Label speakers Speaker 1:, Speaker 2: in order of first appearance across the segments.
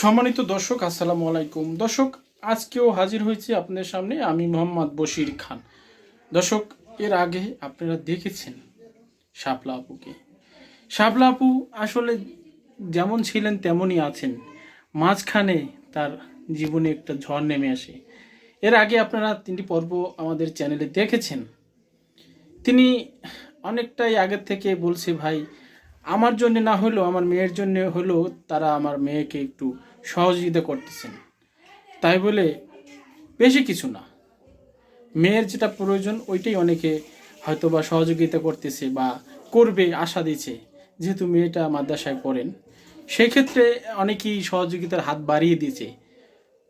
Speaker 1: সম্মানিত দর্শক, আসসালামু আলাইকুম। দর্শক, আজকেও হাজির হয়েছি আপনাদের সামনে আমি মোহাম্মদ বশির খান। দর্শক, এর আগে আপনারা দেখেছেন শাপলা আপুকে। শাপলা আপু আসলে যেমন ছিলেন তেমনই আছেন। মাঝখানে তার জীবনে একটা ঝড় নেমে আসে। এর আগে আপনারা তিনটি পর্ব আমাদের চ্যানেলে দেখেছেন। তিনি অনেকটাই আগের থেকে বলছে, ভাই আমার জন্য না হলেও, আমার মেয়ের জন্য হলেও তারা আমার মেয়েকে একটু সহযোগিতা করতেছেন। তাই বলে বেশি কিছু না। মেয়ের যেটা প্রয়োজন, ওইটাই অনেকে হয়তো বা সহযোগিতা করতেছে বা করবে, আশা দিচ্ছে। যেহেতু মেয়েটা মাদ্রাসায় পড়েন, সেক্ষেত্রে অনেকেই সহযোগিতার হাত বাড়িয়ে দিয়েছে।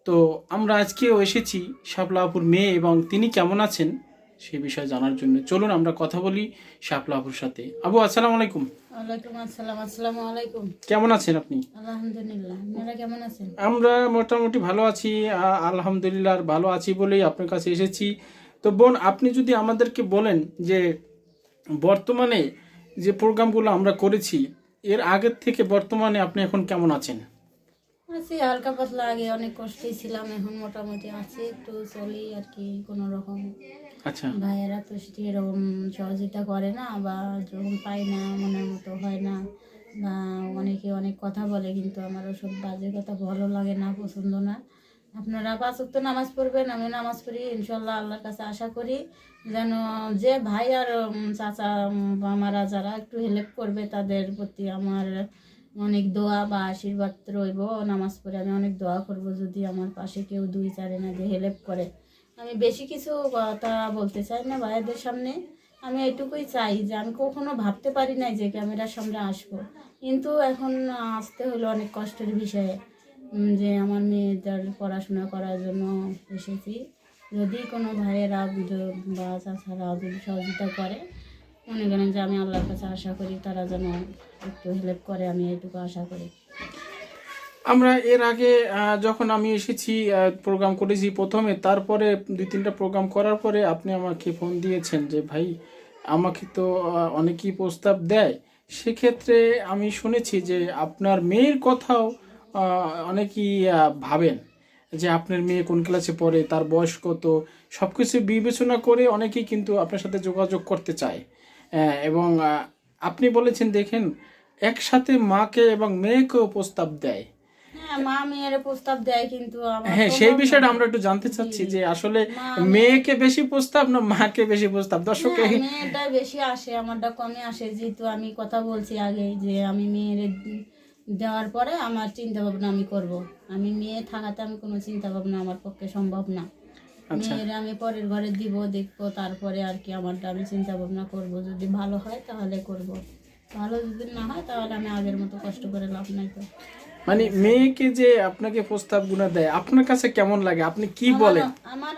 Speaker 1: তো আমরা আজকেও এসেছি শাপলাপুর মেয়ে এবং তিনি কেমন আছেন সে বিষয়ে জানার জন্য। চলুন আমরা কথা বলি শাপলাপুর সাথে। আবু, আসসালামু আলাইকুম।
Speaker 2: ওয়ালাইকুম আসসালাম আসসালামু আলাইকুম।
Speaker 1: কেমন আছেন আপনি?
Speaker 2: আলহামদুলিল্লাহ কেমন আছেন?
Speaker 1: আমরা মোটামুটি ভালো আছি আলহামদুলিল্লাহ ভালো আছি বলেই আপনার কাছে এসেছি। তো বোন আপনি যদি আমাদেরকে বলেন যে বর্তমানে যে প্রোগ্রামগুলো আমরা করেছি এর আগের থেকে বর্তমানে আপনি এখন কেমন আছেন?
Speaker 2: আছি হালকা পাতলা আগে অনেক কষ্টেই ছিলাম এখন মোটামুটি আছি একটু চলি আর কি কোনো রকম। ভাইয়েরা তো সেটি এরকম সহযোগিতা করে না বা যখন পাই না, মনের মতো হয় না বা অনেকে অনেক কথা বলে কিন্তু আমার ওসব বাজে কথা ভালো লাগে না, পছন্দ না। আপনারা পাঁচ ওয়াক্ত নামাজ পড়বেন, আমি নামাজ পড়ি ইনশাল্লাহ আল্লাহর কাছে আশা করি যেন যে ভাই আর চাচা মামারা যারা একটু হেল্প করবে তাদের প্রতি আমার অনেক দোয়া বা আশীর্বাদ রইব। নামাজ পড়ে আমি অনেক দোয়া করব যদি আমার পাশে কেউ দুই, চারে না যে হেল্প করে। আমি বেশি কিছু কথা বলতে চাই না ভাইয়াদের সামনে। আমি এটুকুই চাই যে আমি কখনো ভাবতে পারি নাই যে ক্যামেরার সামনে আসব। কিন্তু এখন আসতে হলো অনেক কষ্টের বিষয়ে যে আমার মেয়েদের পড়াশোনা করার জন্য এসেছি। যদি কোনো ভাইয়েরা বা চাচারা যদি সহযোগিতা করে, মনে করেন যে আমি আল্লাহর কাছে আশা করি তারা যেন একটু হেল্প করে, আমি এটুকু আশা করি।
Speaker 1: আমরা এর আগে যখন আমি এসেছি প্রোগ্রাম করেছি প্রথমে, তারপরে দুই তিনটা প্রোগ্রাম করার পরে আপনি আমাকে ফোন দিয়েছেন যে, ভাই, আমাকে তো অনেকেই প্রস্তাব দেয়। সেক্ষেত্রে আমি শুনেছি যে, আপনার মেয়ের কথাও অনেকেই ভাবেন যে, আপনার মেয়ে কোন ক্লাসে পড়ে, তার বয়স কত? সব কিছু বিবেচনা করে অনেকেই কিন্তু আপনার সাথে যোগাযোগ করতে চায়। এবং আপনি বলেছেন, দেখেন, একসাথে মাকে এবং মেয়েকেও প্রস্তাব দেয়।
Speaker 2: হ্যাঁ মা মেয়ের প্রস্তাব দেয় কিন্তু আমার
Speaker 1: হ্যাঁ সেই বিষয়টা আমরা একটু জানতে চাচ্ছি যে আসলে মেয়েকে বেশি প্রস্তাব না মাকে বেশি প্রস্তাব? দর্শক
Speaker 2: মেয়েটা বেশি আসে আমারটা কমে আসে। যেহেতু আমি কথা বলছি আগে যে আমি মেয়ের দেওয়ার পরে আমার চিন্তা ভাবনা আমি করব। আমি মেয়ে থাকাতে আমি কোনো চিন্তা ভাবনা আমার পক্ষে সম্ভব না।
Speaker 1: আচ্ছা।
Speaker 2: মেয়ের আমি পরের ঘরে দিব দেখব তারপরে আর কি আমারটা আমি চিন্তা ভাবনা করব। যদি ভালো হয় তাহলে করব। ভালো যদি না হয় তাহলে আমি আগের মতো কষ্ট করে লাভ নাই তো।
Speaker 1: মানে মেয়েকে যে আপনাকে প্রস্তাব গুনা দেয় আপনার কাছে কেমন লাগে? আপনি কি বলেন?
Speaker 2: আমার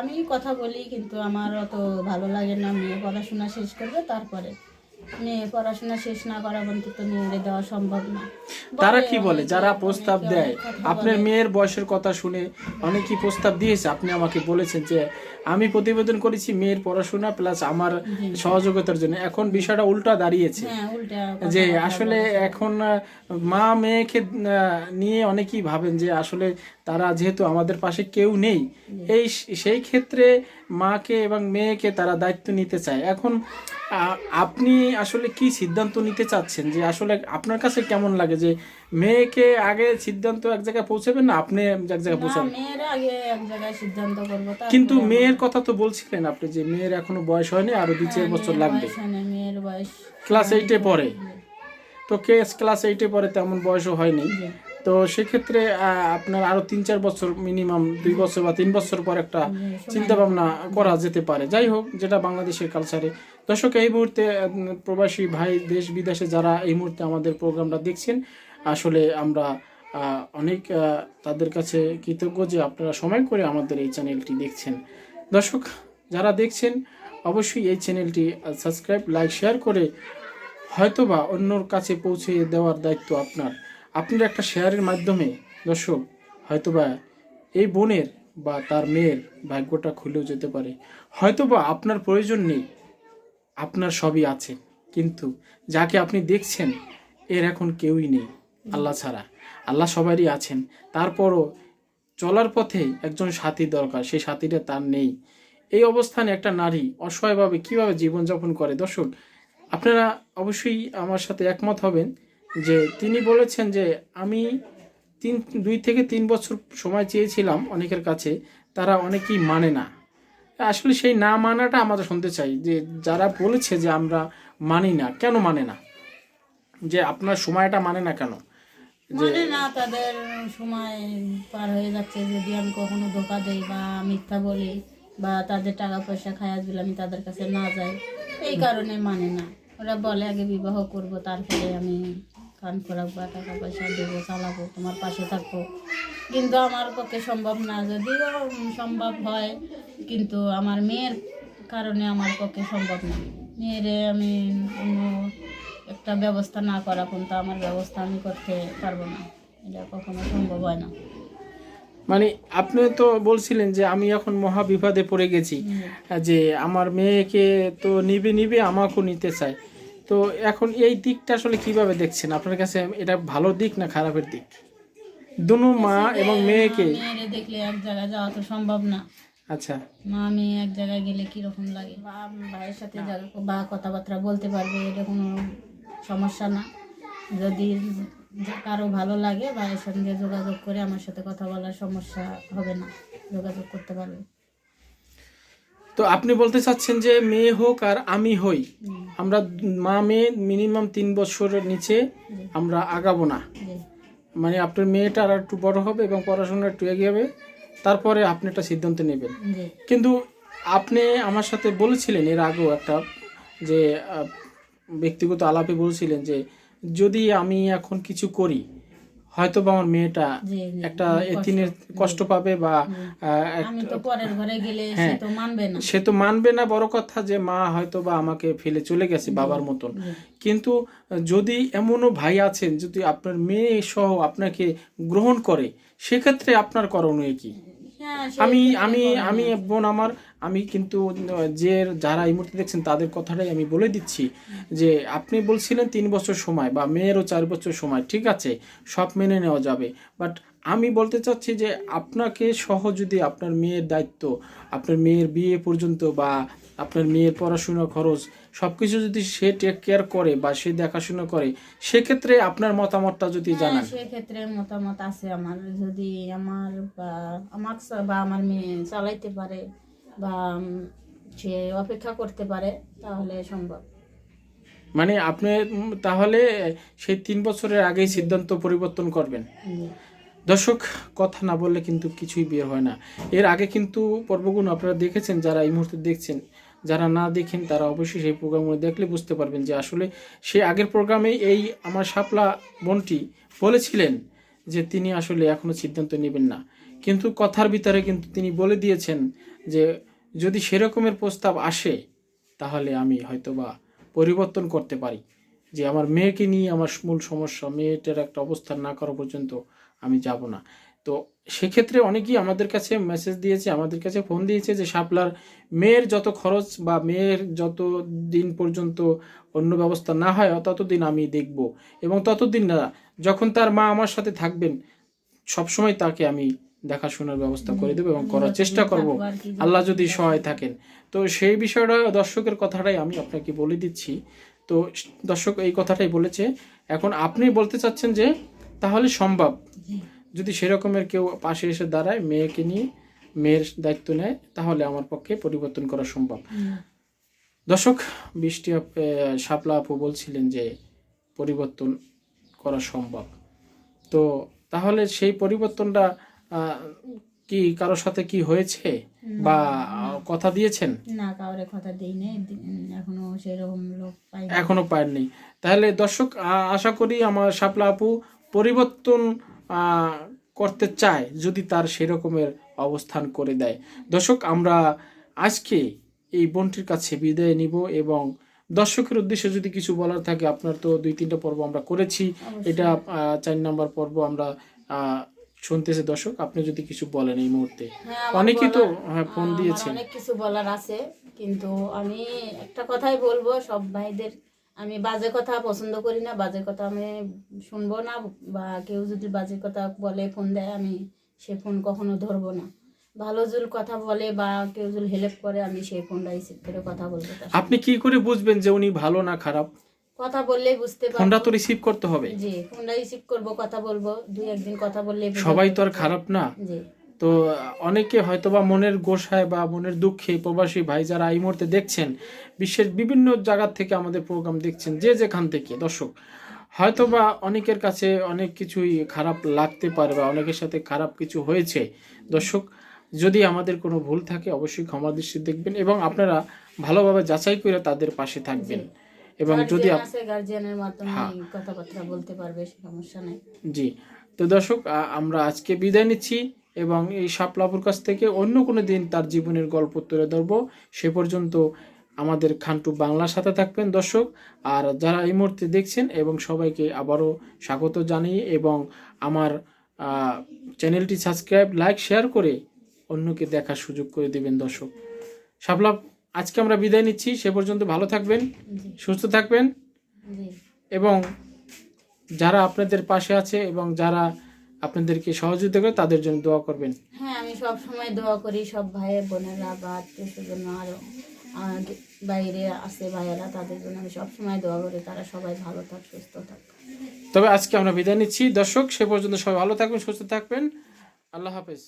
Speaker 2: আমি কথা বলি কিন্তু আমার অত ভালো লাগে না। মেয়ে পড়াশোনা শেষ করবে তারপরে। মেয়ে পড়াশোনা শেষ না করা পর্যন্ত মেয়েরে দেওয়া সম্ভব না।
Speaker 1: তারা কি বলে? যারা প্রস্তাব দেয় আপনার মেয়ের বয়সের কথা শুনে অনেকেই প্রস্তাব দিয়েছে। আপনি আমাকে বলেছেন যে আমি প্রতিবেদন করেছি মেয়ের পড়াশোনা প্লাস আমার সহযোগিতার জন্য। এখন বিষয়টা উল্টা দাঁড়িয়েছে।
Speaker 2: হ্যাঁ
Speaker 1: যে আসলে এখন মা মেয়েকে নিয়ে অনেকেই ভাবেন যে আসলে তারা যেহেতু আমাদের পাশে কেউ নেই এই সেই ক্ষেত্রে মাকে এবং মেয়েকে তারা দায়িত্ব নিতে চায়। এখন আপনি আসলে কি সিদ্ধান্ত নিতে চাচ্ছেন? যে আসলে আপনার কাছে কেমন লাগে? যে মেয়েকে আগে সিদ্ধান্ত এক জায়গায় পৌঁছাবেন না আপনি এক জায়গায় পৌঁছাবেন?
Speaker 2: আগে এক জায়গায় সিদ্ধান্ত করব
Speaker 1: কিন্তু মেয়ের কথা তো বলছিলেন আপনি যে মেয়ের এখনও বয়স হয়নি আরও দুই চার বছর লাগবে।
Speaker 2: মেয়ের বয়স
Speaker 1: ক্লাস এইটে পড়ে। তো কে ক্লাস এইটে পরে তেমন বয়সও হয়নি। তো সেক্ষেত্রে আপনার আরও তিন চার বছর মিনিমাম দুই বছর বা তিন বছর পর একটা চিন্তা ভাবনা করা যেতে পারে। যাই হোক যেটা বাংলাদেশের কালচারে দর্শক এই মুহূর্তে প্রবাসী ভাই দেশ বিদেশে যারা এই মুহূর্তে আমাদের প্রোগ্রামটা দেখছেন আসলে আমরা অনেক তাদের কাছে কৃতজ্ঞ যে আপনারা সময় করে আমাদের এই চ্যানেলটি দেখছেন। দর্শক যারা দেখছেন অবশ্যই এই চ্যানেলটি সাবস্ক্রাইব লাইক শেয়ার করে হয়তোবা অন্যর কাছে পৌঁছে দেওয়ার দায়িত্ব আপনার। আপনার একটা শেয়ারের মাধ্যমে দর্শক হয়তোবা এই বোনের বা তার মেয়ের ভাগ্যটা খুলেও যেতে পারে। হয়তোবা আপনার প্রয়োজন নেই, আপনার সবই আছে। কিন্তু যাকে আপনি দেখছেন, এর এখন কেউই নেই, আল্লাহ ছাড়া। আল্লাহ সবারই আছেন। তারপরও চলার পথে একজন সাথী দরকার, সেই সাথীটা তার নেই। এই অবস্থানে একটা নারী অসহায়ভাবে কীভাবে জীবনযাপন করে? দর্শক, আপনারা অবশ্যই আমার সাথে একমত হবেন। যে তিনি বলেছেন যে আমি তিন, দুই থেকে তিন বছর সময় চেয়েছিলাম অনেকের কাছে, তারা অনেকেই মানে না। আসলে সেই না মানাটা আমরা শুনতে চাই যে যারা বলেছে যে আমরা মানি না, কেন মানে না? যে আপনার সময়টা মানে না কেন?
Speaker 2: মানে না, তাদের সময় পার হয়ে যাচ্ছে। যদি আমি কখনো ধোকা দেই বা মিথ্যা বলি বা তাদের টাকা পয়সা খায়া দিলে আমি তাদের কাছে না যাই এই কারণে মানে না। ওরা বলে, আগে বিবাহ করব, তারপরে আমি কান খোরাক বা টাকা পয়সা দেবো চালাবো তোমার পাশে থাকব। কিন্তু আমার পক্ষে সম্ভব না। যদিও সম্ভব হয় কিন্তু আমার মেয়ের কারণে আমার পক্ষে সম্ভব না। মেয়েরে আমি অন্য একটা ব্যবস্থা না করা পর্যন্ত আমার ব্যবস্থা আমি করতে পারব না। এটা কখনো সম্ভব হয় না।
Speaker 1: মানে আপনি তো বলছিলেন যে আমি এখন মহা বিপদে পড়ে গেছি যে আমার মেয়েকে তো নিবে নিবে আমাকেও নিতে চায়। তো এখন এই দিকটা আসলে কীভাবে দেখছেন? আপনার কাছে এটা ভালো দিক না খারাপের দিক? দুনু মা এবং মেয়েকে
Speaker 2: মেয়েরে দেখলে এক জায়গায় যাওয়া তো সম্ভব না।
Speaker 1: আচ্ছা।
Speaker 2: মা মেয়ে এক জায়গায় গেলে কীরকম লাগে? বা ভাইয়ের সাথে যা- বা কথাবার্তা বলতে পারবে এটা কোনো সমস্যা না। যদি কারও ভালো লাগে ভাইয়ের সঙ্গে যোগাযোগ করে আমার সাথে কথা বলার সমস্যা হবে না। যোগাযোগ করতে পারবে।
Speaker 1: তো আপনি বলতে চাচ্ছেন যে মেয়ে হোক আর আমি হই আমরা মা মেয়ে মিনিমাম তিন বছরের নিচে আমরা আগাবো না। মানে আপনার মেয়েটা আর একটু বড় হবে এবং পড়াশোনা একটু এগিয়ে যাবে তারপরে আপনি একটা সিদ্ধান্ত নেবেন। কিন্তু আপনি আমার সাথে বলেছিলেন এর আগেও একটা যে ব্যক্তিগত আলাপে বলছিলেন যে যদি আমি এখন কিছু করি হয়তো বা আমার মেয়েটা একটা এতিনের কষ্ট। পাবে বা
Speaker 2: সে
Speaker 1: হ্যাঁ।
Speaker 2: তো মানবে না।
Speaker 1: সে তো মানবে না বড় কথা যে মা হয়তো বা আমাকে ফেলে চলে গেছে বাবার মতন। কিন্তু যদি এমনও ভাই আছেন যদি আপনার মেয়ে সহ আপনাকে গ্রহণ করে সেক্ষেত্রে আপনার করণীয় কি? আমি
Speaker 2: ক্ষেত্রে
Speaker 1: আমি
Speaker 2: করণীয়।
Speaker 1: আমি বোন আমার আমি কিন্তু যে যারা এই মুহূর্তে দেখছেন তাদের কথাটাই আমি বলে দিচ্ছি যে আপনি বলছিলেন তিন বছর সময় বা মেয়েরও চার বছর সময় ঠিক আছে সব মেনে নেওয়া যাবে বাট আমি বলতে চাচ্ছি যে আপনাকে সহ যদি আপনার মেয়ের দায়িত্ব আপনার মেয়ের বিয়ে পর্যন্ত বা আপনার মেয়ের পড়াশোনা খরচ সব কিছু যদি সে টেক কেয়ার করে বা সে দেখাশোনা করে সেক্ষেত্রে আপনার মতামতটা যদি
Speaker 2: হ্যাঁ,
Speaker 1: জানান।
Speaker 2: সেক্ষেত্রে মতামত আছে আমার। যদি আমার বা আমার বা আমার মেয়ে চালাইতে পারে বা সে অপেক্ষা করতে পারে তাহলে সম্ভব।
Speaker 1: মানে আপনি তাহলে সেই তিন বছরের আগেই সিদ্ধান্ত পরিবর্তন করবেন। দর্শক, কথা না বললে কিন্তু কিছুই বের হয় না। এর আগে কিন্তু পর্বগুলো আপনারা দেখেছেন, যারা এই মুহূর্তে দেখছেন, যারা না দেখেন তারা অবশ্যই সেই প্রোগ্রামগুলো দেখলে বুঝতে পারবেন যে আসলে সে আগের প্রোগ্রামে এই আমার শাপলা বোনটি বলেছিলেন যে তিনি আসলে এখনও সিদ্ধান্ত নেবেন না। কিন্তু কথার ভিতরে কিন্তু তিনি বলে দিয়েছেন যে যদি সেরকমের প্রস্তাব আসে, তাহলে আমি হয়তোবা পরিবর্তন করতে পারি। যে আমার মেয়েকে নিয়ে আমার মূল সমস্যা, মেয়েটার একটা অবস্থান না করা পর্যন্ত আমি যাব না। তো সেক্ষেত্রে অনেকেই আমাদের কাছে মেসেজ দিয়েছে আমাদের কাছে ফোন দিয়েছে যে শাপলার মেয়ের যত খরচ বা মেয়ের যত দিন পর্যন্ত অন্য ব্যবস্থা না হয় ততদিন আমি দেখব। এবং ততদিন না যখন তার মা আমার সাথে থাকবেন সবসময় তাকে আমি দেখাশোনার ব্যবস্থা করে দেবো এবং করার চেষ্টা করব। আল্লাহ যদি সহায় থাকেন। তো সেই বিষয়টা দর্শকের কথাটাই আমি আপনাকে বলে দিচ্ছি। তো দর্শক এই কথাটাই বলেছে। এখন আপনি বলতে চাচ্ছেন যে তাহলে সম্ভব। যদি সেরকমের কেউ পাশে এসে দাঁড়ায় মেয়েকে নিয়ে মেয়ের দায়িত্ব নেয় তাহলে আমার পক্ষে পরিবর্তন করা সম্ভব। দর্শক বৃষ্টি শাপলা আপু বলছিলেন যে পরিবর্তন করা সম্ভব। তো তাহলে সেই পরিবর্তনটা কি কারোর সাথে কি হয়েছে? বা কথা দিয়েছেন?
Speaker 2: না কাউরে কথা দিই এখনও সেরকম লোক
Speaker 1: এখনও পাননি তাহলে দর্শক আশা করি আমার শাপলা আপু পরিবর্তন করতে চায় যদি তার সেরকমের অবস্থান করে দেয়। দর্শক আমরা আজকে এই বোনটির কাছে বিদায় নিব এবং দর্শকের উদ্দেশ্যে যদি কিছু বলার থাকে আপনার তো দুই তিনটা পর্ব আমরা করেছি। এটা চার নাম্বার পর্ব আমরা আহ, শুনতেছে। দর্শক আপনি যদি কিছু বলেন এই মুহূর্তে।
Speaker 2: হ্যাঁ,
Speaker 1: অনেকেই তো হ্যাঁ, ফোন দিয়েছেন।
Speaker 2: অনেক কিছু বলার আছে কিন্তু আমি একটা কথাই বলব সব ভাইদের আমি বাজে কথা পছন্দ করি না বাজে কথা আমি শুনব না বা কেউ যদি বাজে কথা বলে ফোন দেয় আমি সে ফোন কখনো ধরবো না। ভালো জুল কথা বলে বা কেউ যদি হেল্প করে আমি সেই ফোনটা রিসিভ করে কথা বলব তার
Speaker 1: আপনি কি করে বুঝবেন যে উনি ভালো না খারাপ?
Speaker 2: কথা বললে বুঝতে
Speaker 1: ফোনটা তো রিসিভ করতে হবে।
Speaker 2: জি ফোনটা রিসিভ করব কথা বলব দুই একদিন কথা বললে
Speaker 1: সবাই তো আর খারাপ না?
Speaker 2: জি।
Speaker 1: তো অনেকে হয়তোবা মনের গোসায় বা মনের দুঃখে প্রবাসী ভাই যারা এই মুহূর্তে দেখছেন বিশ্বের বিভিন্ন জায়গার থেকে আমাদের প্রোগ্রাম দেখছেন যে যেখান থেকে দর্শক হয়তোবা অনেকের কাছে অনেক কিছুই খারাপ লাগতে পারে বা অনেকের সাথে খারাপ কিছু হয়েছে। দর্শক যদি আমাদের কোনো ভুল থাকে অবশ্যই ক্ষমা দৃষ্টি দেখবেন এবং আপনারা ভালোভাবে যাচাই করে তাদের পাশে থাকবেন। এবং যদি
Speaker 2: গার্জিয়ানের মাধ্যমে
Speaker 1: হ্যাঁ।
Speaker 2: কথাবার্তা বলতে পারবে সমস্যা নেই।
Speaker 1: জি। তো দর্শক আমরা আজকে বিদায় নিচ্ছি। এবং এই সাপলাপুর কাছ থেকে অন্য কোনো দিন তার জীবনের গল্প তুলে ধরবো। সে পর্যন্ত আমাদের খান্টু বাংলার সাথে থাকবেন দর্শক। আর যারা এই মুহূর্তে দেখছেন এবং সবাইকে আবারও স্বাগত জানিয়ে এবং আমার চ্যানেলটি সাবস্ক্রাইব লাইক শেয়ার করে অন্যকে দেখার সুযোগ করে দেবেন দর্শক। শাপলা আজকে আমরা বিদায় নিচ্ছি। সে পর্যন্ত ভালো থাকবেন সুস্থ থাকবেন এবং যারা আপনাদের পাশে আছে এবং যারা আপনাদেরকে সহযোগিতা করে তাদের জন্য দোয়া করবেন।
Speaker 2: হ্যাঁ আমি সব সময় দোয়া করি সব ভাইয়ের বোনেরা বা আত্মীয় স্বজন আরও বাইরে আছে ভাইয়েরা তাদের জন্য আমি সব সময় দোয়া করি তারা সবাই ভালো থাক সুস্থ থাক।
Speaker 1: তবে আজকে আমরা বিদায় নিচ্ছি। দর্শক সে পর্যন্ত সবাই ভালো থাকবেন সুস্থ থাকবেন। আল্লাহ হাফেজ।